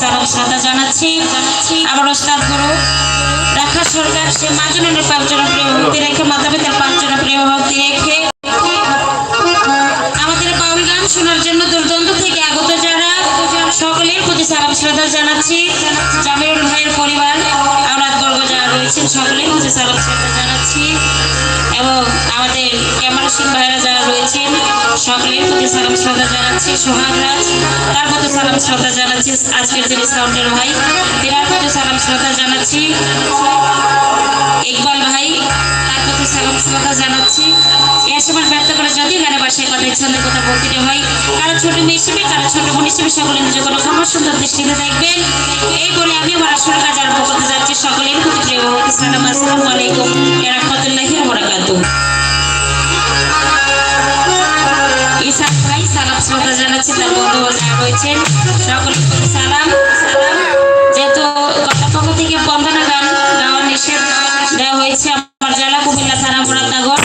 সালাম শ্রদ্ধা জানাচ্ছি। আমার ওস্তাদ গুরু, রাখা সরকার সে মাজনের পাঁচজন প্রিয় ভক্তি রেখে মাতা পিতার পাঁচজন প্রিয় ভক্তি রেখে। আমাদের বাউল গান শোনার জন্য দূরদন্ত থেকে আগত যারা, সকলের প্রতি সালাম শ্রদ্ধা জানাচ্ছি। জামিরুল ভাইয়ের পরিবার, আওলাদ বর্গ যারা রয়েছেন, সকলের প্রতি সালাম শ্রদ্ধা জানাচ্ছি। এবং আমাদের ক্যামেরাশীল ভাইরা যারা রয়েছেন, সকলের প্রতি সালাম শ্রদ্ধা জানাচ্ছি। সোহাগ রাজ তার প্রতি সালাম শ্রদ্ধা জানাচ্ছি আজকের যিনি সাউন্ডের ভাই তিনার সালাম শ্রদ্ধা জানাচ্ছি। ইকবাল ভাই, তার প্রতি সালাম শ্রদ্ধা জানাচ্ছি। এ সময় করে যদি গানে বাসায় কথা ছন্দের কথা বলতে হয়, কারও ছোট মেয়ে হিসেবে কারও ছোট বোন হিসেবে সকলে নিজের কোনো ক্ষমা সুন্দর দৃষ্টিতে দেখবেন। এই বলে আমি আমার আসল কাজ আরম্ভ করতে যাচ্ছি। সকলের প্রতি প্রিয় সালাম আসসালামু আলাইকুম। ছিলেন বন্ধুগণ যারা রয়েছেন সকলকে সালাম সালাম। যেহেতু কর্তৃপক্ষ থেকে বন্দনা গান গাওয়ার নিষেধ দেওয়া হয়েছে আমার জেলা কুমিল্লা থানা মোড়াতাগড়